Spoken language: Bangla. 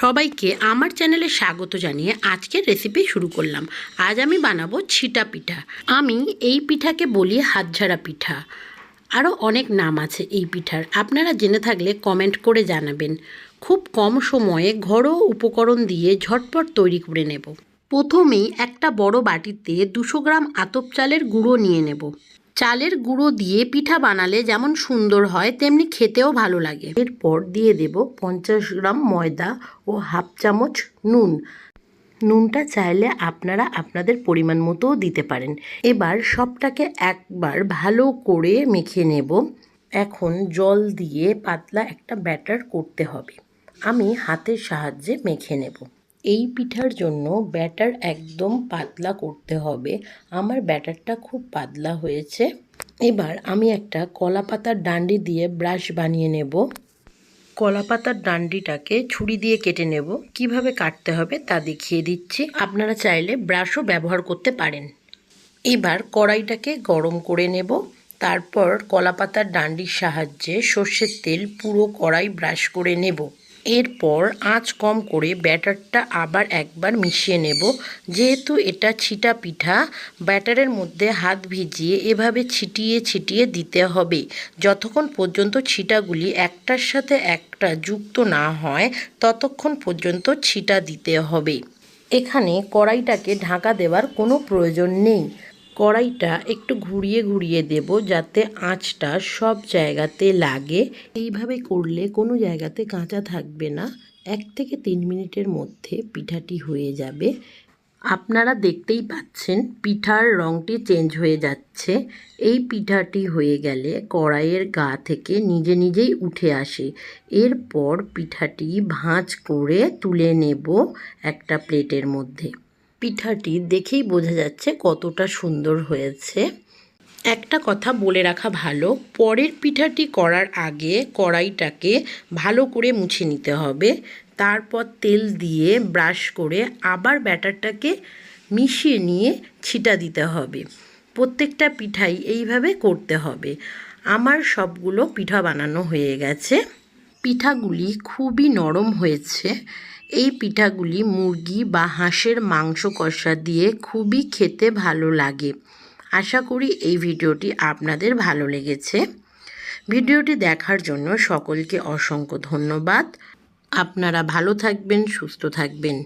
সবাইকে আমার চ্যানেলে স্বাগত জানিয়ে আজকের রেসিপি শুরু করলাম। আজ আমি বানাবো ছিটা পিঠা। আমি এই পিঠাকে বলি হাতঝাড়া পিঠা। আরও অনেক নাম আছে এই পিঠার। আপনারা জেনে থাকলে কমেন্ট করে জানাবেন। খুব কম সময়ে ঘরোয়া উপকরণ দিয়ে ঝটপট তৈরি করে নেব। প্রথমেই একটা বড় বাটিতে দুশো গ্রাম আতপ চালের গুঁড়ো নিয়ে নেব। চালের গুঁড়ো দিয়ে পিঠা বানালে যেমন সুন্দর হয়, তেমনি খেতেও ভালো লাগে। এরপর দিয়ে দেব পঞ্চাশ গ্রাম ময়দা ও হাফ চামচ নুন। নুনটা চাইলে আপনারা আপনাদের পরিমাণ মতোও দিতে পারেন। এবার সবটাকে একবার ভালো করে মেখে নেব। এখন জল দিয়ে পাতলা একটা ব্যাটার করতে হবে। আমি হাতের সাহায্যে মেখে নেব। এই পিঠার জন্য ব্যাটার একদম পাতলা করতে হবে। আমার ব্যাটারটা খুব পাতলা হয়েছে। এবার আমি একটা কলা পাতার ডান্ডি দিয়ে ব্রাশ বানিয়ে নেব। কলা পাতার ডান্ডিটাকে ছুরি দিয়ে কেটে নেব। কীভাবে কাটতে হবে তা দেখিয়ে দিচ্ছি। আপনারা চাইলে ব্রাশও ব্যবহার করতে পারেন। এবার কড়াইটাকে গরম করে নেব। তারপর কলা পাতার ডান্ডির সাহায্যে সর্ষের তেল পুরো কড়াই ব্রাশ করে নেব। এরপর আঁচ কম করে ব্যাটারটা আবার একবার মিশিয়ে নেব। যেহেতু এটা ছিটা পিঠা, ব্যাটারের মধ্যে হাত ভিজিয়ে এভাবে ছিটিয়ে ছিটিয়ে দিতে হবে। যতক্ষণ পর্যন্ত ছিটাগুলি একটার সাথে একটা যুক্ত না হয়, ততক্ষণ পর্যন্ত ছিটা দিতে হবে। এখানে কড়াইটাকে ঢাকা দেওয়ার কোনো প্রয়োজন নেই। কড়াইটা একটু ঘুরিয়ে ঘুরিয়ে দেব যাতে আঁচটা সব জায়গাতে লাগে। এইভাবে করলে কোনো জায়গাতে কাঁচা থাকবে না। এক থেকে তিন মিনিটের মধ্যে পিঠাটি হয়ে যাবে। আপনারা দেখতেই পাচ্ছেন পিঠার রঙটি চেঞ্জ হয়ে যাচ্ছে। এই পিঠাটি হয়ে গেলে কড়াইয়ের গা থেকে নিজে নিজেই উঠে আসে। এরপর পিঠাটি ভাঁজ করে তুলে নেব একটা প্লেটের মধ্যে। পিঠাটি দেখেই বোঝা যাচ্ছে কতটা সুন্দর হয়েছে। একটা কথা বলে রাখা ভালো, পরের পিঠাটি করার আগে কড়াইটাকে ভালো করে মুছে নিতে হবে, তারপর তেল দিয়ে ব্রাশ করে আবার ব্যাটারটাকে মিশিয়ে নিয়ে ছিটা দিতে হবে। প্রত্যেকটা পিঠাই এইভাবে করতে হবে। আমার সবগুলো পিঠা বানানো হয়ে গেছে। পিঠাগুলি খুবই নরম হয়েছে। এই পিঠাগুলি মুরগি বা হাঁসের মাংস কষা দিয়ে খুবই খেতে ভালো লাগে। আশা করি এই ভিডিওটি আপনাদের ভালো লেগেছে। ভিডিওটি দেখার জন্য সকলকে অসংখ্য ধন্যবাদ। আপনারা ভালো থাকবেন, সুস্থ থাকবেন।